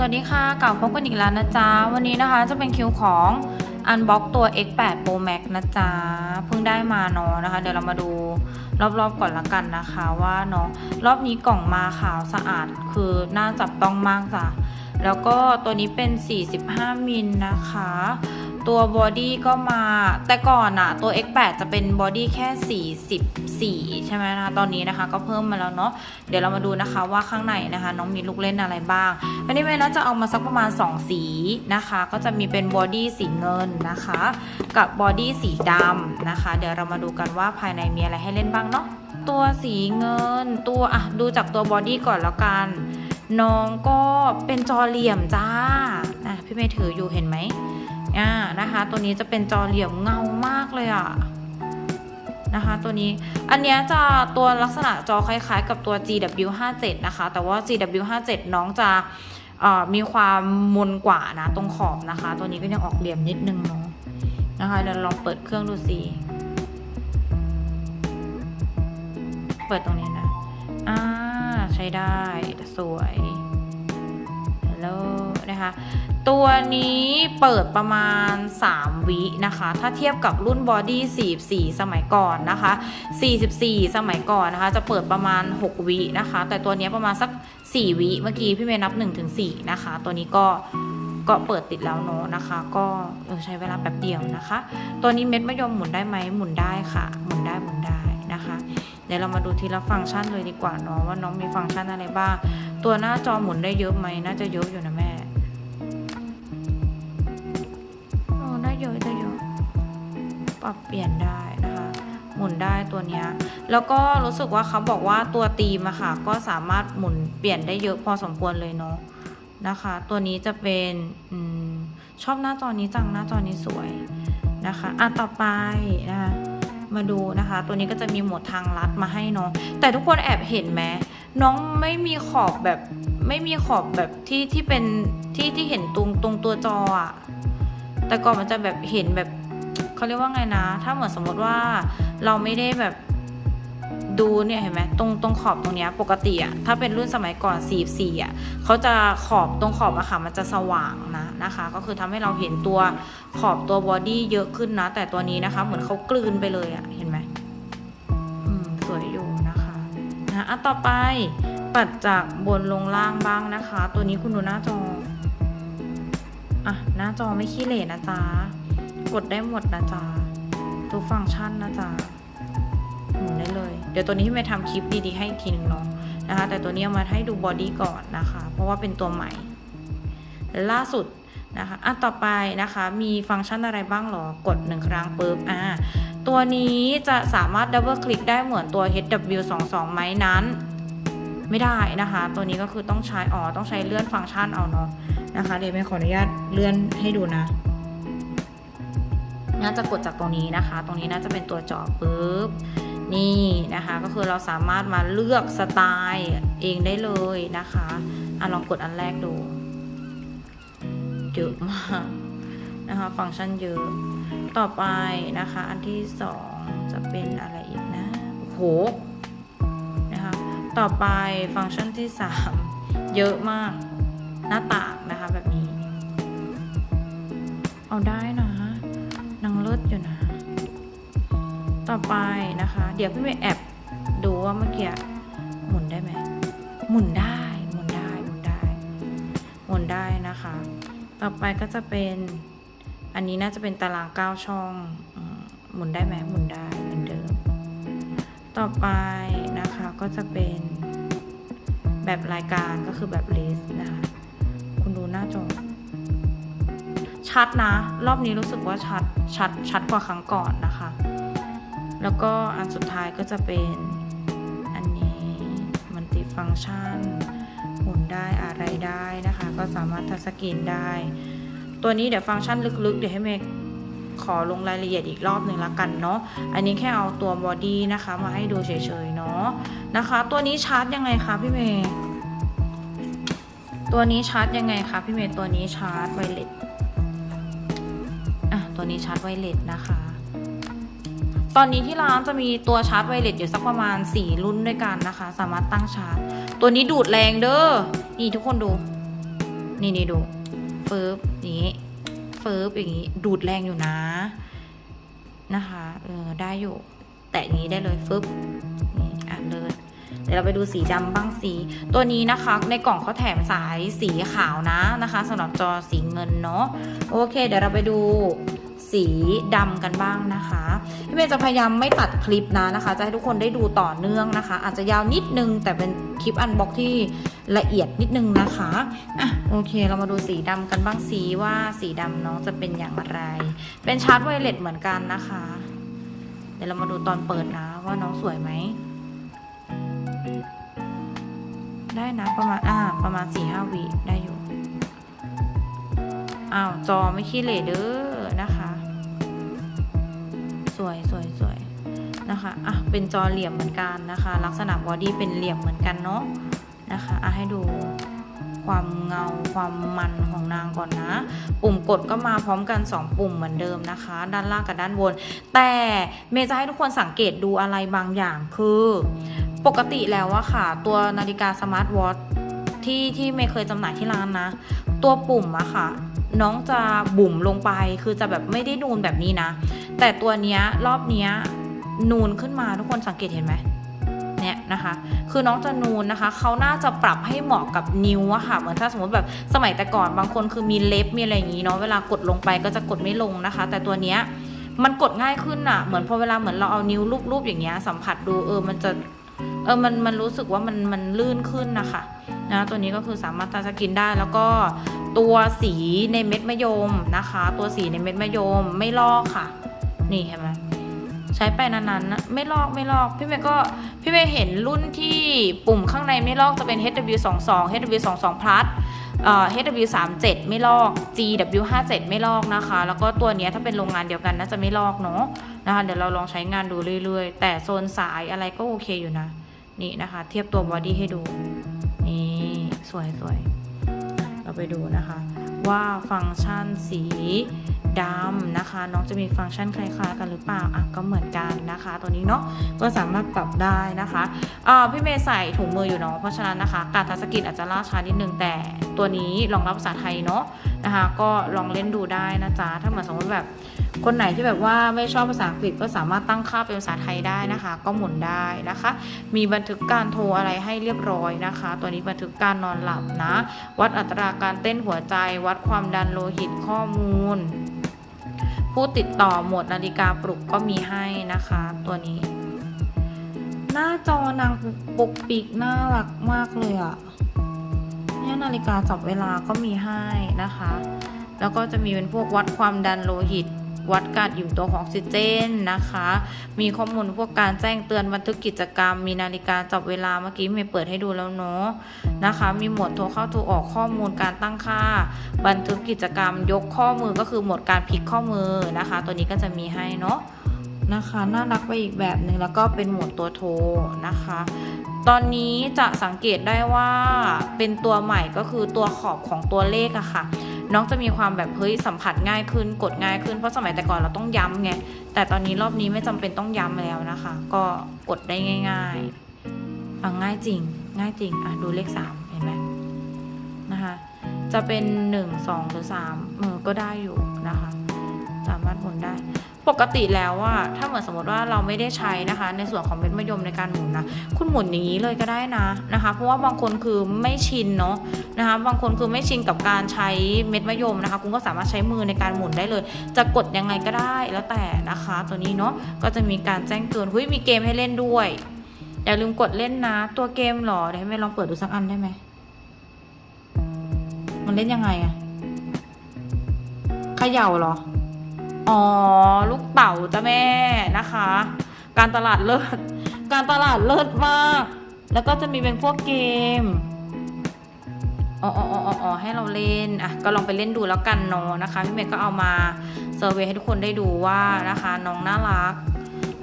สวัสดีค่ะกลับพบกันอีกแล้วนะจ๊ะ วันนี้นะคะจะเป็นคิวของ Unbox ตัว X8 Pro Max นะจ๊ะ เพิ่งได้มาเนาะนะคะ เดี๋ยวเรามาดูรอบๆก่อนละกันนะคะว่าเนาะรอบนี้กล่องมาขาวสะอาดคือน่าจับต้องมากจ้ะ แล้วก็ตัวนี้เป็น 45 มิลนะคะ ตัวบอดี้ก็มา แต่ก่อนอะตัว X8 จะเป็นบอดี้แค่ 44 ใช่ไหมนะคะตอนนี้นะคะก็เพิ่มมาแล้วเนาะเดี๋ยวเรามาดูนะคะว่าข้างในนะคะ น้องมีลูกเล่นอะไรบ้าง อันนี้เมย์น่าจะเอามาสักประมาณ 2 สีนะคะ ก็จะมีเป็นบอดี้สีเงินนะคะ กับบอดี้สีดำนะคะ เดี๋ยวเรามาดูกันว่าภายในมีอะไรให้เล่นบ้างเนาะตัวสีเงินตัวอะดูจากตัวบอดี้ก่อนแล้วกันน้องก็เป็นจอเหลี่ยมจ้า อะ พี่เมย์ถืออยู่เห็นไหม อ่านะคะ ตัวนี้จะเป็นจอเหลี่ยมเงามากเลยอะนะคะตัวนี้อันเนี้ยจะตัวลักษณะจอคล้ายๆ กับตัว GW57 นะคะ แต่ว่า GW57 น้องจะมีความมนกว่านะตรงขอบนะคะ ตัวนี้ก็ยังออกเหลี่ยมนิดนึงเนาะนะคะเดี๋ยวลองเปิดเครื่องดูสิเปิดตรงนี้นะอ่าใช้ได้สวย ลนะคะ ตัวนี้เปิดประมาณ 3 วินะคะ ถ้าเทียบกับรุ่นบอดี้44 สมัยก่อนนะคะ 44 สมัยก่อนนะคะ จะเปิดประมาณ 6 วินะคะ แต่ตัวนี้ประมาณสัก 4 วิเมื่อกี้พี่เมย์นับ 1-4 นะคะ ตัวนี้ก็ก็เปิดติดแล้วเนอะนะคะ ก็ใช้เวลาแป๊บเดียวนะคะ ตัวนี้เม็ดมะยมหมุนได้ไหมหมุนได้ค่ะ หมุนได้หมุนได้นะคะ เดี๋ยวเรามาดูทีละฟังก์ชันเลยดีกว่าเนาะว่าน้องมีฟังก์ชันอะไรบ้าง ตัวหน้าจอหมุนได้เยอะไหมน่าจะเยอะอยู่นะแม่โอ้ได้เยอะได้เยอะปรับเปลี่ยนได้นะคะ หมุนได้ตัวเนี้ยแล้วก็รู้สึกว่าเขาบอกว่าตัวตีมอะค่ะ ก็สามารถหมุนเปลี่ยนได้เยอะพอสมควรเลยเนาะนะคะ ตัวนี้จะเป็นอชอบหน้าจอนี้จังหน้าจอนี้สวยนะคะอะต่อไปนะคะมาดูนะคะ ตัวนี้ก็จะมีหมดทางลัดมาให้เนาะแต่ทุกคนแอบเห็นไหม น้องไม่มีขอบแบบไม่มีขอบแบบที่ที่เป็นที่ที่เห็นตรงตรงตัวจออะแต่ก่อนมันจะแบบเห็นแบบเขาเรียกว่าไงนะ ถ้าเหมือนสมมติว่าเราไม่ได้แบบดูเนี่ยเห็นไหมตรงตรงขอบตรงเนี้ยปกติอะถ้าเป็นรุ่นสมัยก่อน4 4อะเขาจะขอบตรงขอบอะค่ะมันจะสว่างนะนะคะ ก็คือทำให้เราเห็นตัวขอบตัวบอดี้เยอะขึ้นนะ แต่ตัวนี้นะคะ เหมือนเขากลืนไปเลยอะเห็นไหม นะอะต่อไปปัดจากบนลงล่างบ้างนะคะ ตัวนี้คุณดูหน้าจออะหน้าจอไม่ขี้เหร่นะจ๊ะกดได้หมดนะจ๊ะทุกฟังก์ชันนะจ๊ะหมุนได้เลย เดี๋ยวตัวนี้พี่ไปทำคลิปดีๆให้อีกทีหนึงเนาะนะคะ แต่ตัวนี้เอามาให้ดูบอดี้ก่อนนะคะ เพราะว่าเป็นตัวใหม่ ล่าสุด นะคะอะต่อไปนะคะมีฟังก์ชันอะไรบ้างหรอกดหนึ่งครั้งปุ๊บอ่าตัวนี้จะสามารถดับเบิลคลิกได้เหมือนตัว HW22 ไหมนั้น ไม่ได้นะคะ ตัวนี้ก็คือต้องใช้อ๋อต้องใช้เลื่อนฟังก์ชันเอาเนาะนะคะเดี๋ยวไม่ขออนุญาตเลื่อนให้ดูนะน่าจะกดจากตรงนี้นะคะ ตรงนี้น่าจะเป็นตัวจอปุ๊บนี่นะคะ ก็คือเราสามารถมาเลือกสไตล์เองได้เลยนะคะอะลองกดอันแรกดู เยอะมากนะคะ ฟังก์ชันเยอะ ต่อไปนะคะ อันที่สองจะเป็นอะไรอีกนะโอ้โหนะคะ ต่อไปฟังก์ชันที่สามเยอะมากหน้าต่างนะคะแบบนี้ เอาได้นะนางเลิศอยู่นะ ต่อไปนะคะ เดี๋ยวพี่เมย์แอบดูว่าเมื่อกี้หมุนได้ไหมหมุนได้หมุนได้หมุนได้หมุนได้นะคะ ต่อไปก็จะเป็น อันนี้น่าจะเป็นตารางเก้าช่องหมุนได้ไหมหมุนได้เหมือนเดิม ต่อไปนะคะก็จะเป็นแบบรายการก็คือแบบเลสนะคะคุณดูหน้าจอชัดนะ รอบนี้รู้สึกว่าชัดชัดชัดกว่าครั้งก่อนนะคะ แล้วก็อันสุดท้ายก็จะเป็นอันนี้มันติฟังก์ชัน มุนได้อะไรได้นะคะ ก็สามารถทัชสกรีนได้ ตัวนี้เดี๋ยวฟังก์ชันลึกๆ เดี๋ยวให้เมย์ขอลงรายละเอียดอีกรอบหนึ่งละกันเนาะ อันนี้แค่เอาตัวบอดี้นะคะ มาให้ดูเฉยๆเนาะนะคะ ตัวนี้ชาร์จยังไงคะพี่เมย์ตัวนี้ชาร์จยังไงคะพี่เมย์ตัวนี้ชาร์จไวเลสอะตัวนี้ชาร์จไวเลสนะคะ ตอนนี้ที่ร้านจะมีตัวชาร์จไวเลสอยู่สักประมาณ 4 รุ่นด้วยกันนะคะ สามารถตั้งชาร์จ ตัวนี้ดูดแรงเด้อ นี่ทุกคนดู นี่นี่ดูเฟิร์บอย่างนี้เฟิร์บอย่างนี้ ดูดแรงอยู่นะ นะคะเออได้อยู่ แตะนี้ได้เลยฟึบนี่อะเลิศเดี๋ยวเราไปดูสีดำบ้างสี ตัวนี้นะคะ ในกล่องเขาแถมสายสีขาวนะนะคะสำหรับจอสีเงินเนาะโอเค เดี๋ยวเราไปดู สีดำกันบ้างนะคะพี่เมย์จะพยายามไม่ตัดคลิปนะนะคะ จะให้ทุกคนได้ดูต่อเนื่องนะคะ อาจจะยาวนิดนึงแต่เป็นคลิปอันบ็อกที่ละเอียดนิดนึงนะคะอะโอเค เรามาดูสีดำกันบ้างสีว่าสีดำน้องจะเป็นอย่างไร เป็นชาร์จไวเลสเหมือนกันนะคะ เดี๋ยวเรามาดูตอนเปิดนะว่าน้องสวยไหมได้นะประมาณอ่าประมาณสี่ห้าวิได้อยู่อ้าวจอไม่ขี้เหร่เด้อ สวยสวยสวยนะคะอะเป็นจอเหลี่ยมเหมือนกันนะคะ ลักษณะบอดี้เป็นเหลี่ยมเหมือนกันเนาะนะคะอะให้ดูความเงาความมันของนางก่อนนะ ปุ่มกดก็มาพร้อมกัน 2 ปุ่มเหมือนเดิมนะคะ ด้านล่างกับด้านบน แต่เมย์จะให้ทุกคนสังเกตดูอะไรบางอย่างคือ ปกติแล้วอะค่ะ ตัวนาฬิกาสมาร์ทวอทที่ที่เมย์เคยจำหน่ายที่ร้านนะ ตัวปุ่มอะค่ะ น้องจะบุ๋มลงไป คือจะแบบไม่ได้นูนแบบนี้นะ แต่ตัวเนี้ยรอบเนี้ยนูนขึ้นมาทุกคนสังเกตเห็นไหมเนี่ยนะคะ คือน้องจะนูนนะคะเขาน่าจะปรับให้เหมาะกับนิ้วอะค่ะ เหมือนถ้าสมมติแบบสมัยแต่ก่อนบางคนคือมีเล็บมีอะไรอย่างนี้เนาะ เวลากดลงไปก็จะกดไม่ลงนะคะ แต่ตัวเนี้ยมันกดง่ายขึ้นอะเหมือนพอเวลาเหมือนเราเอานิ้วรูปๆอย่างเงี้ยสัมผัสดูเออ มันจะ เออ มัน มันรู้สึกว่ามัน มันลื่นขึ้นนะคะ นะตัวนี้ก็คือสามารถทาสกินได้แล้วก็ตัวสีในเม็ดมะยมนะคะ ตัวสีในเม็ดมะยมไม่ลอกค่ะ นี่เห็นไหมใช้ไปนานๆนะไม่ลอกไม่ลอกพี่เมย์ก็พี่เมย์เห็นรุ่นที่ปุ่มข้างในไม่ลอกจะเป็น HW22 HW22 plus เอ่อ HW37 ไม่ลอก GW57 ไม่ลอกนะคะ แล้วก็ตัวนี้ถ้าเป็นโรงงานเดียวกันน่าจะไม่ลอกเนาะนะคะเดี๋ยวเราลองใช้งานดูเรื่อยๆ แต่โซนสายอะไรก็โอเคอยู่นะ นี่นะคะ เทียบตัวบอดี้ให้ดู สวยสวยเราไปดูนะคะ ว่าฟังก์ชันสีดำนะคะ น้องจะมีฟังก์ชันคล้ายๆกันหรือเปล่าอะก็เหมือนกันนะคะ ตัวนี้เนาะก็สามารถปรับได้นะคะอ่าพี่เมย์ใส่ถุงมืออยู่เนาะเพราะฉะนั้นนะคะ การทัชสกรีนอาจจะล่าช้านิดนึงแต่ตัวนี้รองรับภาษาไทยเนาะนะคะ ก็ลองเล่นดูได้นะจ๊ะถ้าเหมือนสมมติแบบ คนไหนที่แบบว่าไม่ชอบภาษาอังกฤษก็สามารถตั้งค่าเป็นภาษาไทยได้นะคะ ก็หมุนได้นะคะ มีบันทึกการโทรอะไรให้เรียบร้อยนะคะ ตัวนี้บันทึกการนอนหลับนะ วัดอัตราการเต้นหัวใจ วัดความดันโลหิตข้อมูล ผู้ติดต่อหมวดนาฬิกาปลุกก็มีให้นะคะ ตัวนี้ หน้าจอนางปกปิกน่ารักมากเลยอะเนี่ยนาฬิกาจับเวลาก็มีให้นะคะ แล้วก็จะมีเป็นพวกวัดความดันโลหิต วัดการอิ่มตัวของออกซิเจนนะคะ มีข้อมูลพวกการแจ้งเตือนบันทึกกิจกรรม มีนาฬิกาจับเวลาเมื่อกี้ไม่เปิดให้ดูแล้วเนาะนะคะ มีหมวดโทรเข้าโทรออกข้อมูลการตั้งค่า บันทึกกิจกรรม ยกข้อมือก็คือหมวดการพลิกข้อมือนะคะ ตัวนี้ก็จะมีให้เนาะนะคะน่ารักไปอีกแบบหนึ่งแล้วก็เป็นหมวดตัวโทรนะคะ ตอนนี้จะสังเกตได้ว่าเป็นตัวใหม่ก็คือตัวขอบของตัวเลขอะค่ะ น้องจะมีความแบบเฮ้ยสัมผัสง่ายขึ้นกดง่ายขึ้นเพราะสมัยแต่ก่อนเราต้องย้ำไงแต่ตอนนี้รอบนี้ไม่จำเป็นต้องย้ำแล้วนะคะ ก็กดได้ง่ายๆอะง่ายจริง ง่ายจริงอะดูเลขสามเห็นไหมนะคะจะเป็นหนึ่งสองหรือสามเออก็ได้อยู่นะคะ สามารถหมุนได้ ปกติแล้วว่าถ้าเหมือนสมมติว่าเราไม่ได้ใช้นะคะ ในส่วนของเม็ดมะยมในการหมุนนะคุณหมุนอย่างนี้เลยก็ได้นะนะคะ เพราะว่าบางคนคือไม่ชินเนาะนะคะ บางคนคือไม่ชินกับการใช้เม็ดมะยมนะคะ คุณก็สามารถใช้มือในการหมุนได้เลย จะกดยังไงก็ได้แล้วแต่นะคะ ตัวนี้เนาะก็จะมีการแจ้งเตือนเฮ้ยมีเกมให้เล่นด้วย อย่าลืมกดเล่นนะ ตัวเกมหรอเดี๋ยวให้แม่ลองเปิดดูสักอันได้ไหมมันเล่นยังไงอะเขย่าหรอ อ๋อ ลูกเต่าจ้ะแม่นะคะ การตลาดเลิศ การตลาดเลิศมาก แล้วก็จะมีเป็นพวกเกมอ๋ออ๋ออ๋ออ๋อให้เราเล่น อะ ก็ลองไปเล่นดูแล้วกันเนาะนะคะ พี่เมย์ก็เอามาเซอร์เวยให้ทุกคนได้ดูว่านะคะ น้องน่ารัก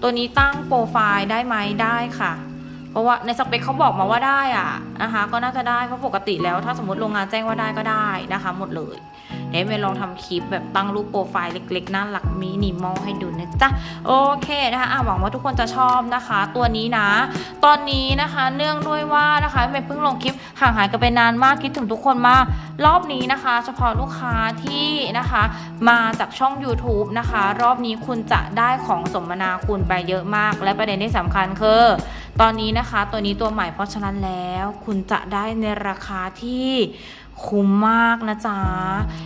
ตัวนี้ตั้งโปรไฟล์ได้ไหมได้ค่ะ เพราะว่าในสเปคเขาบอกมาว่าได้อะนะคะ ก็น่าจะได้ เพราะปกติแล้วถ้าสมมติโรงงานแจ้งว่าได้ก็ได้นะคะ หมดเลย เดี๋ยวเมย์ลองทำคลิปแบบตั้งรูปโปรไฟล์เล็กๆน่ารักมินิมอลให้ดูนะจ๊ะ โอเคนะคะะหวังว่าทุกคนจะชอบนะคะ ตัวนี้นะ ตอนนี้นะคะเนื่องด้วยว่านะคะเมย์เพิ่งลงคลิปห่างหายกันไปนานมากคิดถึงทุกคนมาก รอบนี้นะคะ เฉพาะลูกค้าที่นะคะ มาจากช่อง YouTube นะคะ รอบนี้คุณจะได้ของสมนาคุณไปเยอะมาก และประเด็นที่สำคัญคือ ตอนนี้นะคะ ตัวนี้ตัวใหม่เพราะฉะนั้นแล้ว คุณจะได้ในราคาที่ คุ้มมากนะจ๊ะ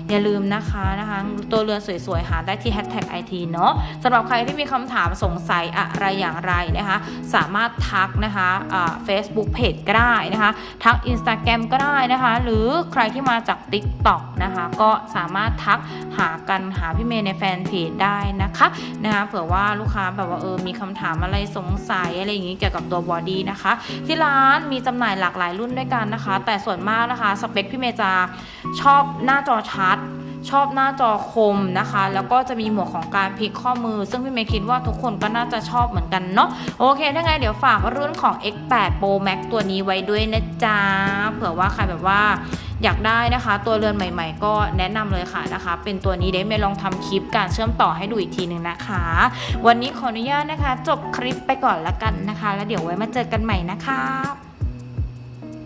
อย่าลืมนะคะนะคะ ตัวเรือนสวยๆ หาได้ที่ hashtag IT เนาะสำหรับใครที่มีคำถามสงสัยอะไรอย่างไรนะคะ สามารถทักนะคะอ่า Facebook Page ก็ได้นะคะ ทัก Instagram ก็ได้นะคะ หรือใครที่มาจาก TikTok นะคะ ก็สามารถทักหากันหาพี่เมย์ในแฟนเพจได้นะคะนะคะเผื่อว่าลูกค้าแบบว่าเออมีคำถามอะไรสงสัยอะไรอย่างนี้เกี่ยวกับตัวบอดี้นะคะ ที่ร้านมีจำหน่ายหลากหลายรุ่นด้วยกันนะคะ แต่ส่วนมากนะคะสเปคพี่เมย์จะชอบหน้าจอชัด ชอบหน้าจอคมนะคะ แล้วก็จะมีหมวกของการพลิกข้อมือ ซึ่งพี่เมย์คิดว่าทุกคนก็น่าจะชอบเหมือนกันเนาะโอเค ถ้าไงเดี๋ยวฝากรุ่นของ X8 Pro Max ตัวนี้ไว้ด้วยนะจ๊ะเผื่อว่าใครแบบว่าอยากได้นะคะ ตัวเรือนใหม่ ๆ ก็แนะนำเลยค่ะนะคะ เป็นตัวนี้เดี๋ยวเมย์ลองทำคลิปการเชื่อมต่อให้ดูอีกทีหนึ่งนะคะ วันนี้ขออนุญาตนะคะ จบคลิปไปก่อนละกันนะคะ แล้วเดี๋ยวไว้มาเจอกันใหม่นะคะ